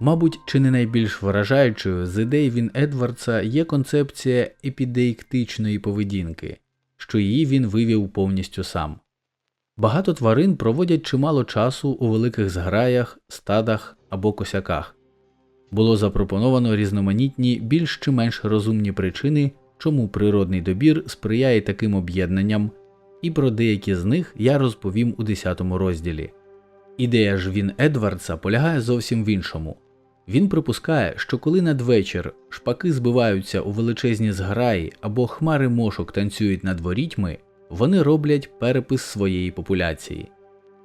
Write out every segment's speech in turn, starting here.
Мабуть, чи не найбільш вражаючою з ідей він Едвардса є концепція епідеїктичної поведінки, що її він вивів повністю сам. Багато тварин проводять чимало часу у великих зграях, стадах або косяках. Було запропоновано різноманітні більш чи менш розумні причини, чому природний добір сприяє таким об'єднанням, і про деякі з них я розповім у 10 розділі. Ідея ж він Едвардса полягає зовсім в іншому. Він припускає, що коли надвечір шпаки збиваються у величезні зграї або хмари мошок танцюють над ворітьми, вони роблять перепис своєї популяції.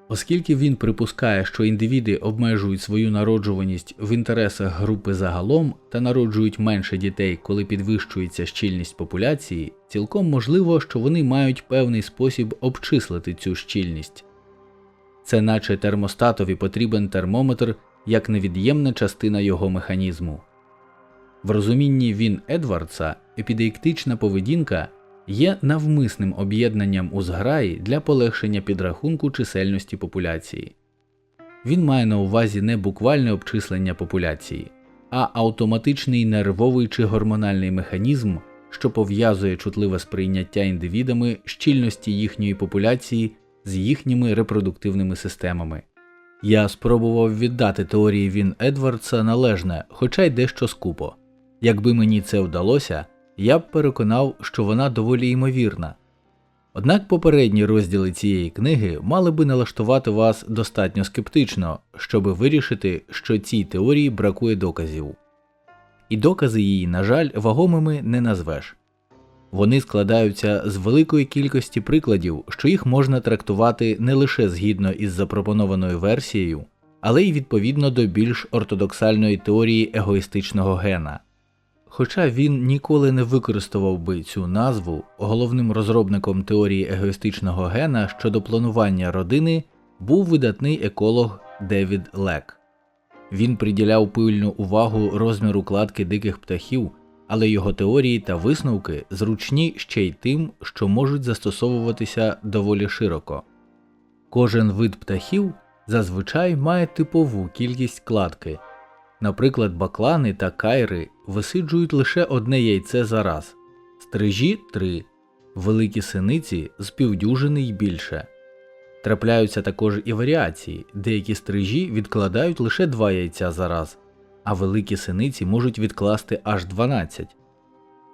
Оскільки він припускає, що індивіди обмежують свою народжуваність в інтересах групи загалом та народжують менше дітей, коли підвищується щільність популяції, цілком можливо, що вони мають певний спосіб обчислити цю щільність. Це наче термостатові потрібен термометр як невід'ємна частина його механізму. В розумінні він Едвардса епідеїктична поведінка є навмисним об'єднанням у зграї для полегшення підрахунку чисельності популяції. Він має на увазі не буквальне обчислення популяції, а автоматичний нервовий чи гормональний механізм, що пов'язує чутливе сприйняття індивідами щільності їхньої популяції з їхніми репродуктивними системами. Я спробував віддати теорії він Едвардса належне, хоча й дещо скупо. Якби мені це вдалося, я б переконав, що вона доволі ймовірна. Однак попередні розділи цієї книги мали би налаштувати вас достатньо скептично, щоб вирішити, що цій теорії бракує доказів. І докази її, на жаль, вагомими не назвеш. Вони складаються з великої кількості прикладів, що їх можна трактувати не лише згідно із запропонованою версією, але й відповідно до більш ортодоксальної теорії егоїстичного гена. Хоча він ніколи не використовував би цю назву, головним розробником теорії егоїстичного гена щодо планування родини був видатний еколог Девід Лек. Він приділяв пильну увагу розміру кладки диких птахів, але його теорії та висновки зручні ще й тим, що можуть застосовуватися доволі широко. Кожен вид птахів зазвичай має типову кількість кладки. Наприклад, баклани та кайри висиджують лише одне яйце за раз, стрижі три, великі синиці з півдюжини й більше. Трапляються також і варіації, деякі стрижі відкладають лише два яйця за раз, а великі синиці можуть відкласти аж 12.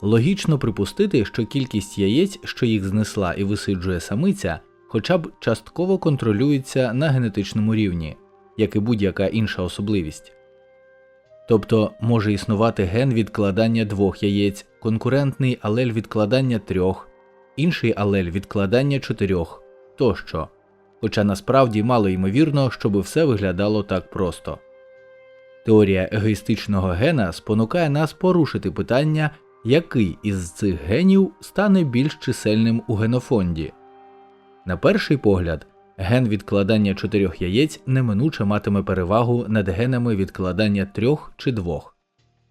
Логічно припустити, що кількість яєць, що їх знесла і висиджує самиця, хоча б частково контролюється на генетичному рівні, як і будь-яка інша особливість. Тобто може існувати ген відкладання двох яєць, конкурентний алель відкладання трьох, інший алель відкладання чотирьох тощо, хоча насправді мало ймовірно, щоб все виглядало так просто. Теорія егоїстичного гена спонукає нас порушити питання, який із цих генів стане більш чисельним у генофонді. На перший погляд, ген відкладання чотирьох яєць неминуче матиме перевагу над генами відкладання трьох чи двох.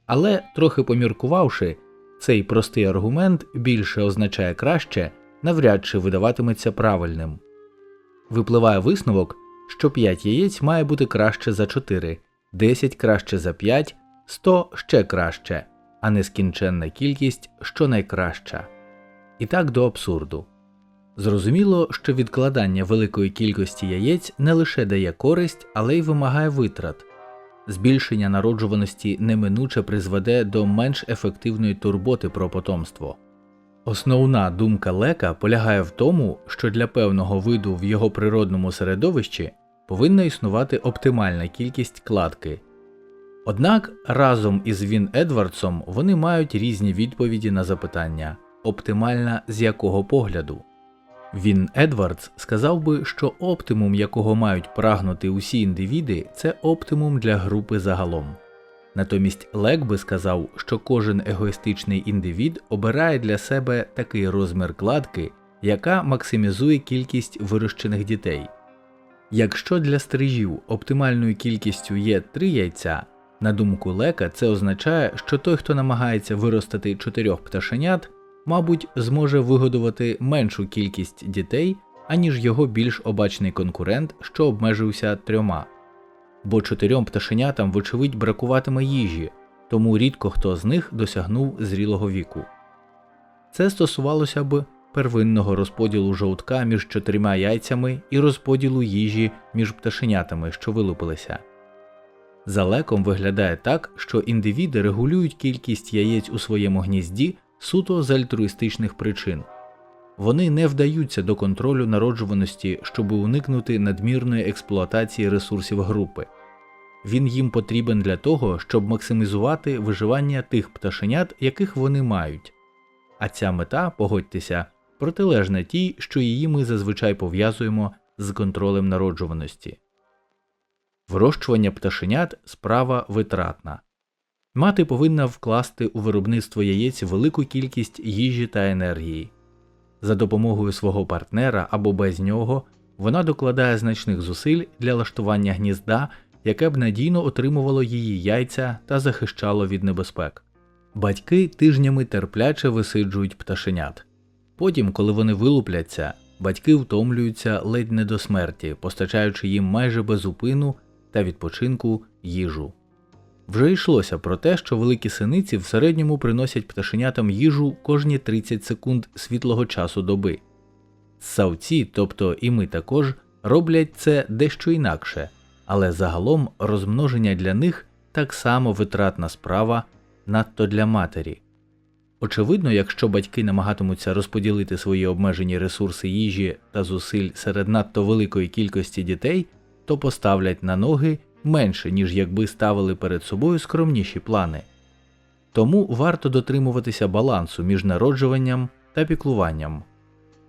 Але, трохи поміркувавши, цей простий аргумент більше означає краще, навряд чи видаватиметься правильним. Випливає висновок, що 5 яєць має бути краще за 4, 10 краще за 5, 100 ще краще, а нескінченна кількість що найкраща. І так до абсурду. Зрозуміло, що відкладання великої кількості яєць не лише дає користь, але й вимагає витрат. Збільшення народжуваності неминуче призведе до менш ефективної турботи про потомство. Основна думка лека полягає в тому, що для певного виду в його природному середовищі повинна існувати оптимальна кількість кладки. Однак разом із Він Едвардсом вони мають різні відповіді на запитання оптимальна з якого погляду. Він Едвардс сказав би, що оптимум, якого мають прагнути усі індивіди, це оптимум для групи загалом. Натомість Лек би сказав, що кожен егоїстичний індивід обирає для себе такий розмір кладки, яка максимізує кількість вирощених дітей. Якщо для стрижів оптимальною кількістю є 3 яйця, на думку Лека, це означає, що той, хто намагається виростити чотирьох пташенят, мабуть, зможе вигодувати меншу кількість дітей, аніж його більш обачний конкурент, що обмежився трьома. бо чотирьом пташенятам, вочевидь, бракуватиме їжі, тому рідко хто з них досягнув зрілого віку. Це стосувалося б первинного розподілу жовтка між чотирма яйцями і розподілу їжі між пташенятами, що вилупилися. За леком виглядає так, що індивіди регулюють кількість яєць у своєму гнізді суто з альтруїстичних причин. Вони не вдаються до контролю народжуваності, щоб уникнути надмірної експлуатації ресурсів групи. Він їм потрібен для того, щоб максимізувати виживання тих пташенят, яких вони мають. А ця мета, погодьтеся, протилежна тій, що її ми зазвичай пов'язуємо з контролем народжуваності. Вирощування пташенят справа витратна. Мати повинна вкласти у виробництво яєць велику кількість їжі та енергії. За допомогою свого партнера або без нього вона докладає значних зусиль для лаштування гнізда, яке б надійно отримувало її яйця та захищало від небезпек. Батьки тижнями терпляче висиджують пташенят. Потім, коли вони вилупляться, батьки втомлюються ледь не до смерті, постачаючи їм майже безупину та відпочинку їжу. Вже йшлося про те, що великі синиці в середньому приносять пташенятам їжу кожні 30 секунд світлого часу доби. Савці, тобто і ми також, роблять це дещо інакше, але загалом розмноження для них так само витратна справа, надто для матері. Очевидно, якщо батьки намагатимуться розподілити свої обмежені ресурси їжі та зусиль серед надто великої кількості дітей, то поставлять на ноги менше, ніж якби ставили перед собою скромніші плани. Тому варто дотримуватися балансу між народжуванням та піклуванням.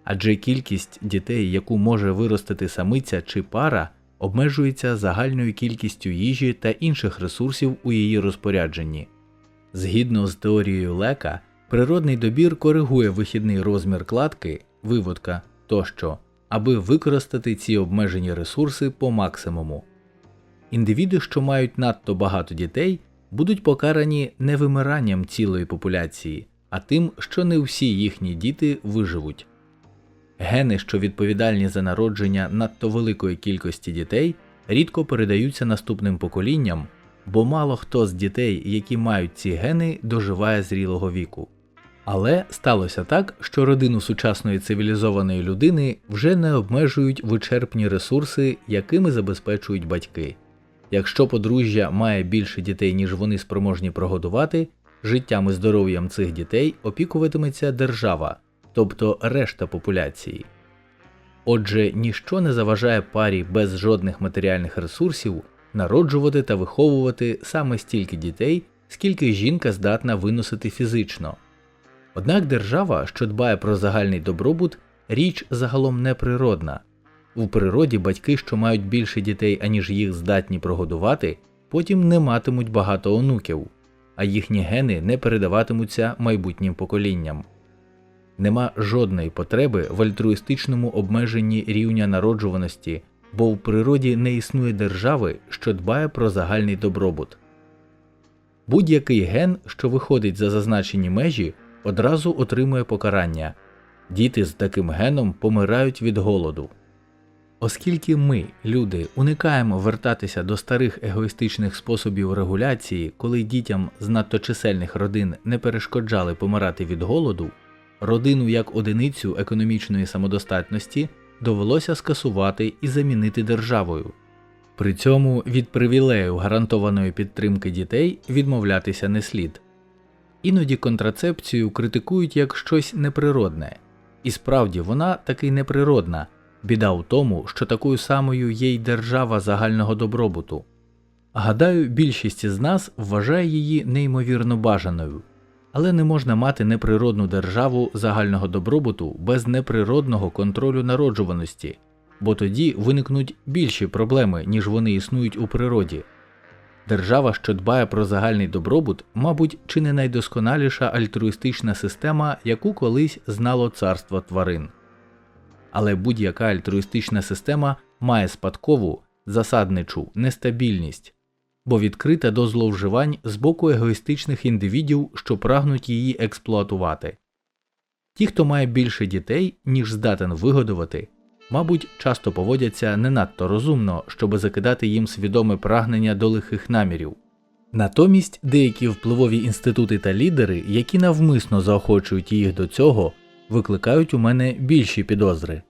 Адже кількість дітей, яку може виростити самиця чи пара, обмежується загальною кількістю їжі та інших ресурсів у її розпорядженні. Згідно з теорією лека, природний добір коригує вихідний розмір кладки, виводка тощо, аби використати ці обмежені ресурси по максимуму. Індивіди, що мають надто багато дітей, будуть покарані не вимиранням цілої популяції, а тим, що не всі їхні діти виживуть. Гени, що відповідальні за народження надто великої кількості дітей, рідко передаються наступним поколінням, бо мало хто з дітей, які мають ці гени, доживає зрілого віку. Але сталося так, що родину сучасної цивілізованої людини вже не обмежують вичерпні ресурси, якими забезпечують батьки. Якщо подружжя має більше дітей, ніж вони спроможні прогодувати, життям і здоров'ям цих дітей опікуватиметься держава, тобто решта популяції. Отже, ніщо не заважає парі без жодних матеріальних ресурсів народжувати та виховувати саме стільки дітей, скільки жінка здатна виносити фізично. Однак держава, що дбає про загальний добробут, річ загалом неприродна. У природі батьки, що мають більше дітей, аніж їх здатні прогодувати, потім не матимуть багато онуків, а їхні гени не передаватимуться майбутнім поколінням. Нема жодної потреби в альтруїстичному обмеженні рівня народжуваності, бо в природі не існує держави, що дбає про загальний добробут. Будь-який ген, що виходить за зазначені межі, одразу отримує покарання діти з таким геном помирають від голоду. Оскільки ми, люди, уникаємо вертатися до старих егоїстичних способів регуляції, коли дітям з надто чисельних родин не перешкоджали помирати від голоду, родину як одиницю економічної самодостатності довелося скасувати і замінити державою. При цьому від привілею гарантованої підтримки дітей відмовлятися не слід. Іноді контрацепцію критикують як щось неприродне, і справді вона таки неприродна. Біда в тому, що такою самою є й держава загального добробуту. Гадаю, більшість із нас вважає її неймовірно бажаною, але не можна мати неприродну державу загального добробуту без неприродного контролю народжуваності, бо тоді виникнуть більші проблеми, ніж вони існують у природі. Держава, що дбає про загальний добробут, мабуть, чи не найдосконаліша альтруїстична система, яку колись знало царство тварин але будь-яка альтруїстична система має спадкову засадничу нестабільність, бо відкрита до зловживань з боку егоїстичних індивідів, що прагнуть її експлуатувати. Ті, хто має більше дітей, ніж здатен вигодувати, мабуть, часто поводяться не надто розумно, щоб закидати їм свідоме прагнення до лихих намірів. Натомість деякі впливові інститути та лідери, які навмисно заохочують їх до цього, викликають у мене більші підозри.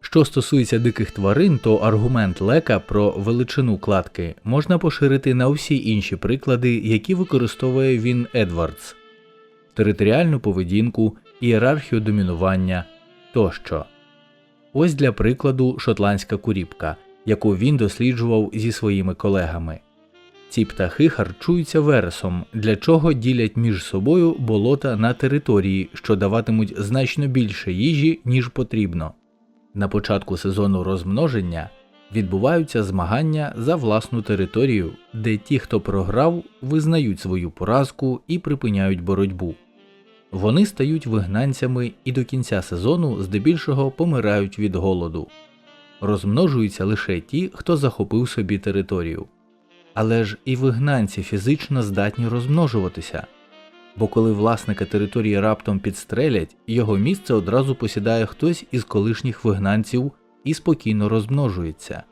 Що стосується диких тварин, то аргумент лека про величину кладки можна поширити на всі інші приклади, які використовує він Едвардс територіальну поведінку, ієрархію домінування тощо. Ось для прикладу шотландська куріпка, яку він досліджував зі своїми колегами. Ці птахи харчуються вересом, для чого ділять між собою болота на території, що даватимуть значно більше їжі, ніж потрібно. На початку сезону розмноження відбуваються змагання за власну територію, де ті, хто програв, визнають свою поразку і припиняють боротьбу. Вони стають вигнанцями і до кінця сезону здебільшого помирають від голоду. Розмножуються лише ті, хто захопив собі територію. Але ж і вигнанці фізично здатні розмножуватися, бо коли власника території раптом підстрелять, його місце одразу посідає хтось із колишніх вигнанців і спокійно розмножується.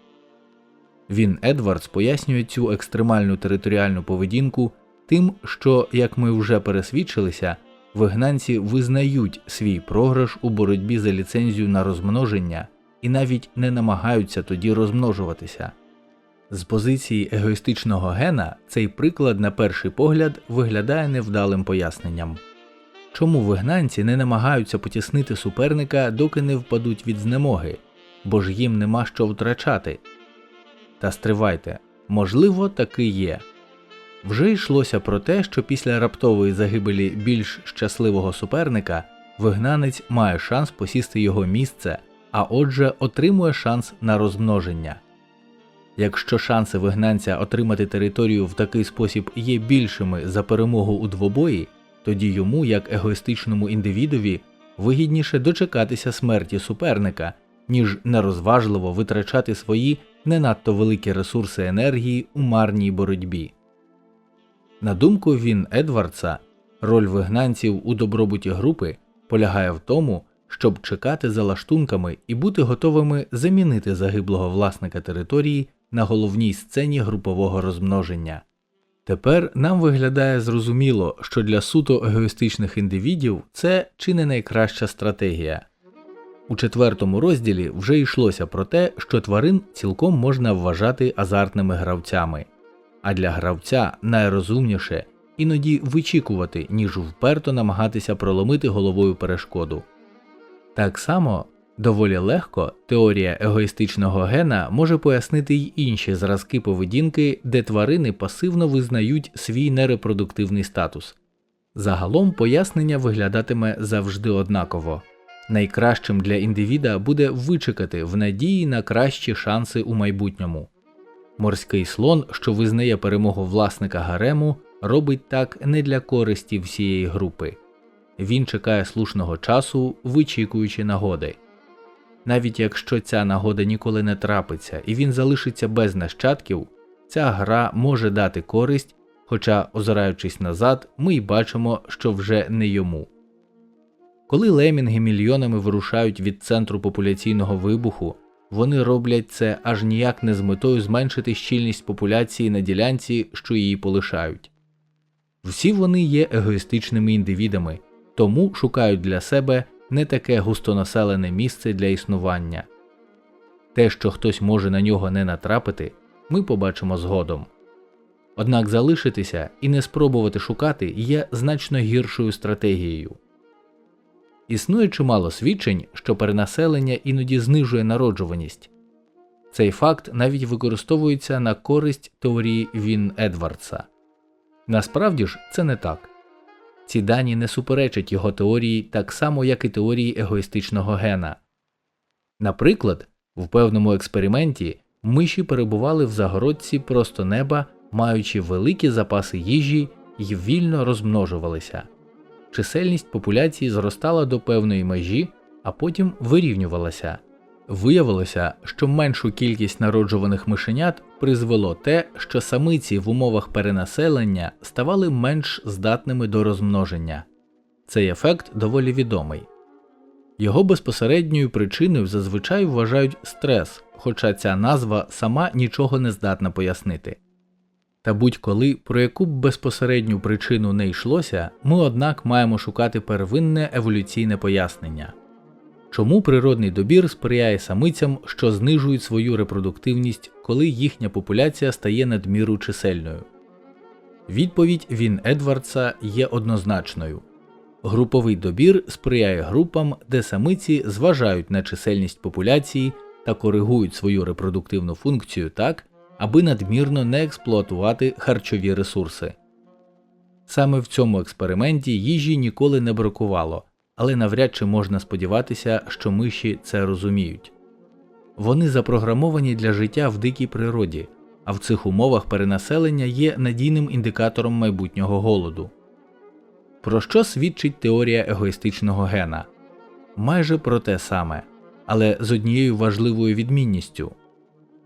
Він Едвардс пояснює цю екстремальну територіальну поведінку тим, що, як ми вже пересвідчилися, вигнанці визнають свій програш у боротьбі за ліцензію на розмноження і навіть не намагаються тоді розмножуватися. З позиції егоїстичного гена цей приклад, на перший погляд, виглядає невдалим поясненням. Чому вигнанці не намагаються потіснити суперника, доки не впадуть від знемоги, бо ж їм нема що втрачати? Та стривайте, можливо, таки є. Вже йшлося про те, що після раптової загибелі більш щасливого суперника вигнанець має шанс посісти його місце, а отже отримує шанс на розмноження. Якщо шанси вигнанця отримати територію в такий спосіб є більшими за перемогу у двобої, тоді йому, як егоїстичному індивідові, вигідніше дочекатися смерті суперника, ніж нерозважливо витрачати свої не надто великі ресурси енергії у марній боротьбі. На думку він Едвардса, роль вигнанців у добробуті групи полягає в тому, щоб чекати за лаштунками і бути готовими замінити загиблого власника території на головній сцені групового розмноження. Тепер нам виглядає зрозуміло, що для суто егоїстичних індивідів це чи не найкраща стратегія. У четвертому розділі вже йшлося про те, що тварин цілком можна вважати азартними гравцями а для гравця найрозумніше іноді вичікувати, ніж вперто намагатися проломити головою перешкоду. Так само доволі легко теорія егоїстичного гена може пояснити й інші зразки поведінки, де тварини пасивно визнають свій нерепродуктивний статус. Загалом пояснення виглядатиме завжди однаково. Найкращим для індивіда буде вичекати в надії на кращі шанси у майбутньому. Морський слон, що визнає перемогу власника гарему, робить так не для користі всієї групи. Він чекає слушного часу, вичікуючи нагоди. Навіть якщо ця нагода ніколи не трапиться і він залишиться без нащадків, ця гра може дати користь, хоча, озираючись назад, ми й бачимо, що вже не йому. Коли лемінги мільйонами вирушають від центру популяційного вибуху, вони роблять це аж ніяк не з метою зменшити щільність популяції на ділянці, що її полишають. Всі вони є егоїстичними індивідами, тому шукають для себе не таке густонаселене місце для існування. Те, що хтось може на нього не натрапити, ми побачимо згодом. Однак залишитися і не спробувати шукати є значно гіршою стратегією. Існує чимало свідчень, що перенаселення іноді знижує народжуваність. Цей факт навіть використовується на користь теорії Він Едвардса. Насправді ж це не так. Ці дані не суперечать його теорії так само, як і теорії егоїстичного гена. Наприклад, в певному експерименті миші перебували в загородці просто неба, маючи великі запаси їжі і вільно розмножувалися чисельність популяції зростала до певної межі, а потім вирівнювалася. Виявилося, що меншу кількість народжуваних мишенят призвело те, що самиці в умовах перенаселення ставали менш здатними до розмноження. Цей ефект доволі відомий. Його безпосередньою причиною зазвичай вважають стрес, хоча ця назва сама нічого не здатна пояснити. Та будь-коли про яку б безпосередню причину не йшлося, ми однак маємо шукати первинне еволюційне пояснення. Чому природний добір сприяє самицям, що знижують свою репродуктивність, коли їхня популяція стає надміру чисельною? Відповідь Він Едвардса є однозначною. Груповий добір сприяє групам, де самиці зважають на чисельність популяції та коригують свою репродуктивну функцію так, аби надмірно не експлуатувати харчові ресурси. Саме в цьому експерименті їжі ніколи не бракувало, але навряд чи можна сподіватися, що миші це розуміють. Вони запрограмовані для життя в дикій природі, а в цих умовах перенаселення є надійним індикатором майбутнього голоду. Про що свідчить теорія егоїстичного гена? Майже про те саме, але з однією важливою відмінністю.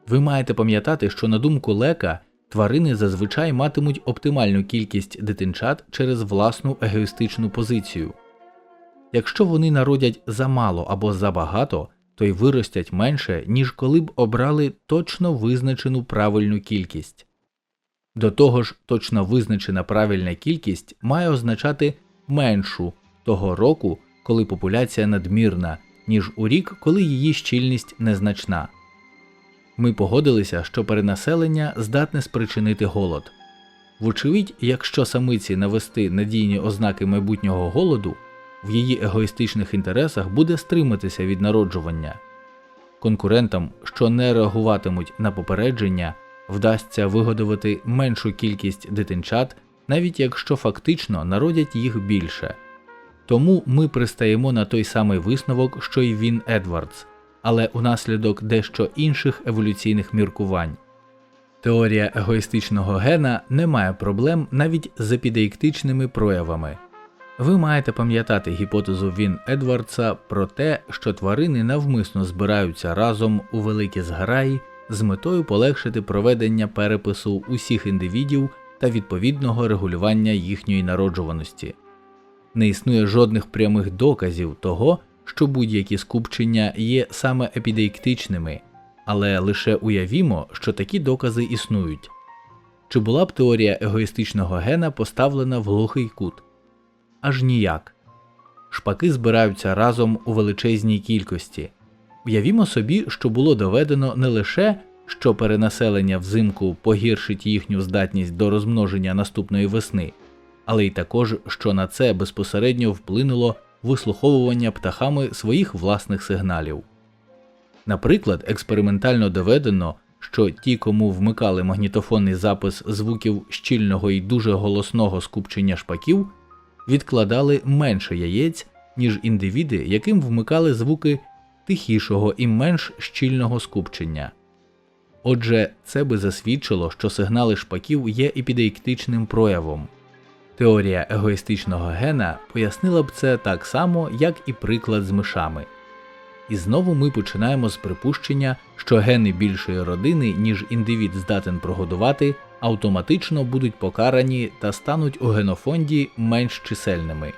Ви маєте пам'ятати, що на думку лека тварини зазвичай матимуть оптимальну кількість дитинчат через власну егоїстичну позицію. Якщо вони народять замало або забагато, то й виростять менше, ніж коли б обрали точно визначену правильну кількість. До того ж, точно визначена правильна кількість має означати меншу того року, коли популяція надмірна, ніж у рік, коли її щільність незначна. Ми погодилися, що перенаселення здатне спричинити голод. Вочевидь, якщо самиці навести надійні ознаки майбутнього голоду, в її егоїстичних інтересах буде стриматися від народжування. Конкурентам, що не реагуватимуть на попередження, вдасться вигодувати меншу кількість дитинчат, навіть якщо фактично народять їх більше. Тому ми пристаємо на той самий висновок, що й він Едвардс, але унаслідок дещо інших еволюційних міркувань. Теорія егоїстичного гена не має проблем навіть з епідеїктичними проявами. Ви маєте пам'ятати гіпотезу Він Едвардса про те, що тварини навмисно збираються разом у великі зграї з метою полегшити проведення перепису усіх індивідів та відповідного регулювання їхньої народжуваності. Не існує жодних прямих доказів того, що будь-які скупчення є саме епідеїктичними, але лише уявімо, що такі докази існують. Чи була б теорія егоїстичного гена поставлена в глухий кут? Аж ніяк. Шпаки збираються разом у величезній кількості. Уявімо собі, що було доведено не лише, що перенаселення взимку погіршить їхню здатність до розмноження наступної весни, але й також, що на це безпосередньо вплинуло вислуховування птахами своїх власних сигналів. Наприклад, експериментально доведено, що ті, кому вмикали магнітофонний запис звуків щільного і дуже голосного скупчення шпаків, відкладали менше яєць, ніж індивіди, яким вмикали звуки тихішого і менш щільного скупчення. Отже, це би засвідчило, що сигнали шпаків є епідеїктичним проявом. Теорія егоїстичного гена пояснила б це так само, як і приклад з мишами. І знову ми починаємо з припущення, що гени більшої родини, ніж індивід здатен прогодувати, автоматично будуть покарані та стануть у генофонді менш чисельними.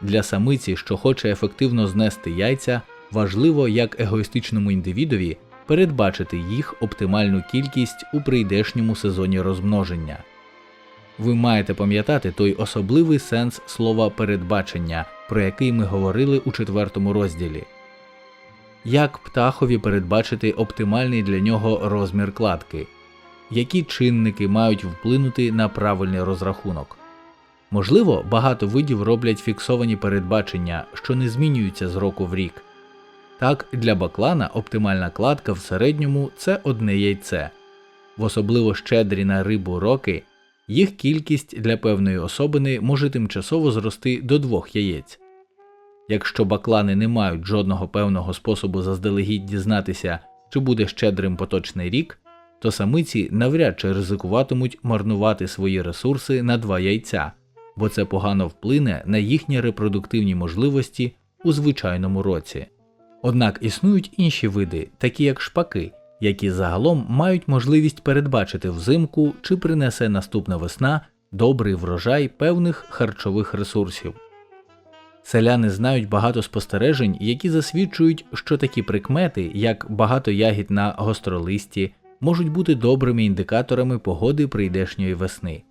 Для самиці, що хоче ефективно знести яйця, важливо як егоїстичному індивідові передбачити їх оптимальну кількість у прийдешньому сезоні розмноження. Ви маєте пам'ятати той особливий сенс слова передбачення, про який ми говорили у четвертому розділі. Як птахові передбачити оптимальний для нього розмір кладки, які чинники мають вплинути на правильний розрахунок. Можливо, багато видів роблять фіксовані передбачення, що не змінюються з року в рік. Так, для баклана оптимальна кладка в середньому це одне яйце, в особливо щедрі на рибу роки їх кількість для певної особини може тимчасово зрости до двох яєць. Якщо баклани не мають жодного певного способу заздалегідь дізнатися, чи буде щедрим поточний рік, то самиці навряд чи ризикуватимуть марнувати свої ресурси на два яйця, бо це погано вплине на їхні репродуктивні можливості у звичайному році. Однак існують інші види, такі як шпаки, які загалом мають можливість передбачити взимку чи принесе наступна весна добрий врожай певних харчових ресурсів. Селяни знають багато спостережень, які засвідчують, що такі прикмети, як багато ягід на гостролисті, можуть бути добрими індикаторами погоди прийдешньої весни.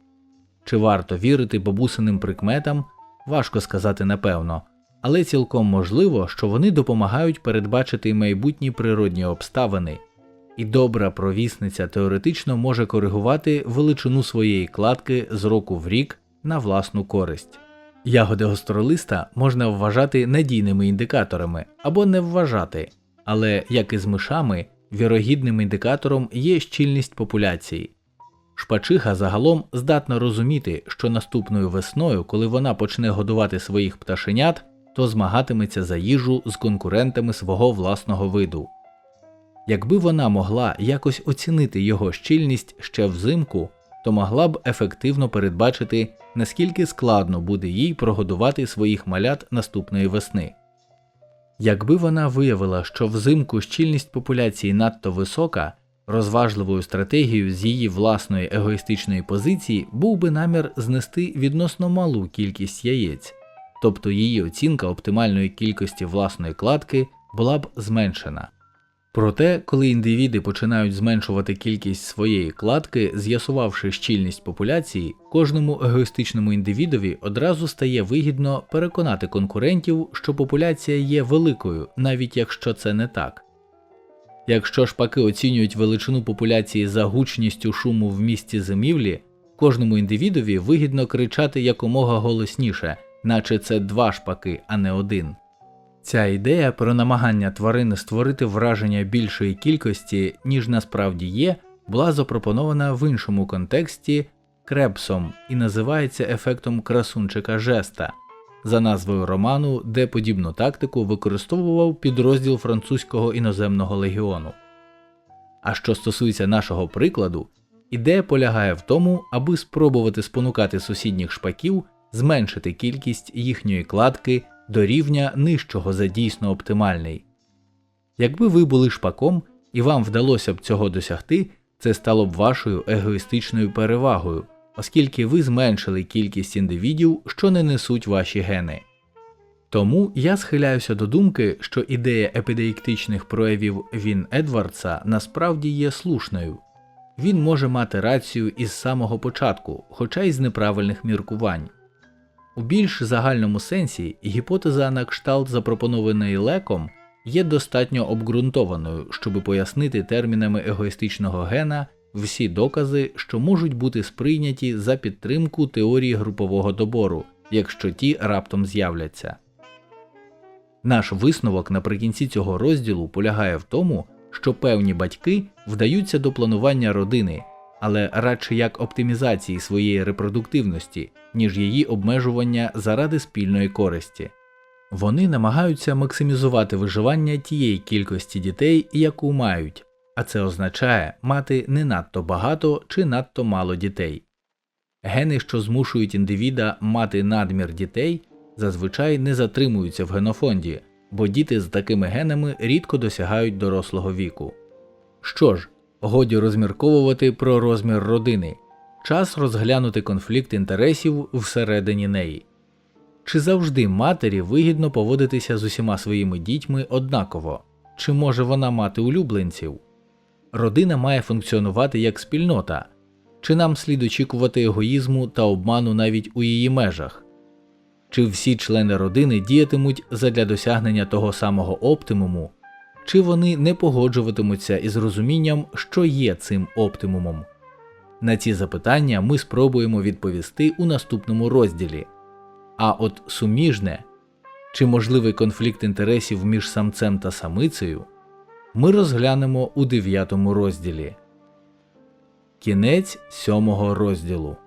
Чи варто вірити бабусиним прикметам, важко сказати напевно, але цілком можливо, що вони допомагають передбачити майбутні природні обставини, і добра провісниця теоретично може коригувати величину своєї кладки з року в рік на власну користь. Ягоди гостролиста можна вважати надійними індикаторами або не вважати, але, як і з мишами, вірогідним індикатором є щільність популяції. Шпачиха загалом здатна розуміти, що наступною весною, коли вона почне годувати своїх пташенят, то змагатиметься за їжу з конкурентами свого власного виду. Якби вона могла якось оцінити його щільність ще взимку, то могла б ефективно передбачити, наскільки складно буде їй прогодувати своїх малят наступної весни. Якби вона виявила, що взимку щільність популяції надто висока, розважливою стратегією з її власної егоїстичної позиції був би намір знести відносно малу кількість яєць, тобто її оцінка оптимальної кількості власної кладки була б зменшена. Проте, коли індивіди починають зменшувати кількість своєї кладки, з'ясувавши щільність популяції, кожному егоїстичному індивідові одразу стає вигідно переконати конкурентів, що популяція є великою, навіть якщо це не так. Якщо шпаки оцінюють величину популяції за гучністю шуму в місці зимівлі, кожному індивідові вигідно кричати якомога голосніше, наче це два шпаки, а не один. Ця ідея про намагання тварини створити враження більшої кількості, ніж насправді є, була запропонована в іншому контексті Кребсом і називається ефектом красунчика жеста за назвою роману, де подібну тактику використовував підрозділ французького іноземного легіону. А що стосується нашого прикладу, ідея полягає в тому, аби спробувати спонукати сусідніх шпаків зменшити кількість їхньої кладки до рівня нижчого за дійсно оптимальний. Якби ви були шпаком і вам вдалося б цього досягти, це стало б вашою егоїстичною перевагою, оскільки ви зменшили кількість індивідів, що не несуть ваші гени. Тому я схиляюся до думки, що ідея епідеїктичних проявів Він Едвардса насправді є слушною. Він може мати рацію із самого початку, хоча й з неправильних міркувань. У більш загальному сенсі гіпотеза на кшталт запропонованої леком є достатньо обґрунтованою, щоб пояснити термінами егоїстичного гена всі докази, що можуть бути сприйняті за підтримку теорії групового добору, якщо ті раптом з'являться. Наш висновок наприкінці цього розділу полягає в тому, що певні батьки вдаються до планування родини але радше як оптимізації своєї репродуктивності, ніж її обмежування заради спільної користі. Вони намагаються максимізувати виживання тієї кількості дітей, яку мають, а це означає мати не надто багато чи надто мало дітей. Гени, що змушують індивіда мати надмір дітей, зазвичай не затримуються в генофонді, бо діти з такими генами рідко досягають дорослого віку. Що ж, Годі розмірковувати про розмір родини, час розглянути конфлікт інтересів всередині неї. Чи завжди матері вигідно поводитися з усіма своїми дітьми однаково, чи може вона мати улюбленців? Родина має функціонувати як спільнота, чи нам слід очікувати егоїзму та обману навіть у її межах? Чи всі члени родини діятимуть задля досягнення того самого оптимуму, чи вони не погоджуватимуться із розумінням, що є цим оптимумом. На ці запитання ми спробуємо відповісти у наступному розділі. А от суміжне чи можливий конфлікт інтересів між самцем та самицею ми розглянемо у дев'ятому розділі. Кінець сьомого розділу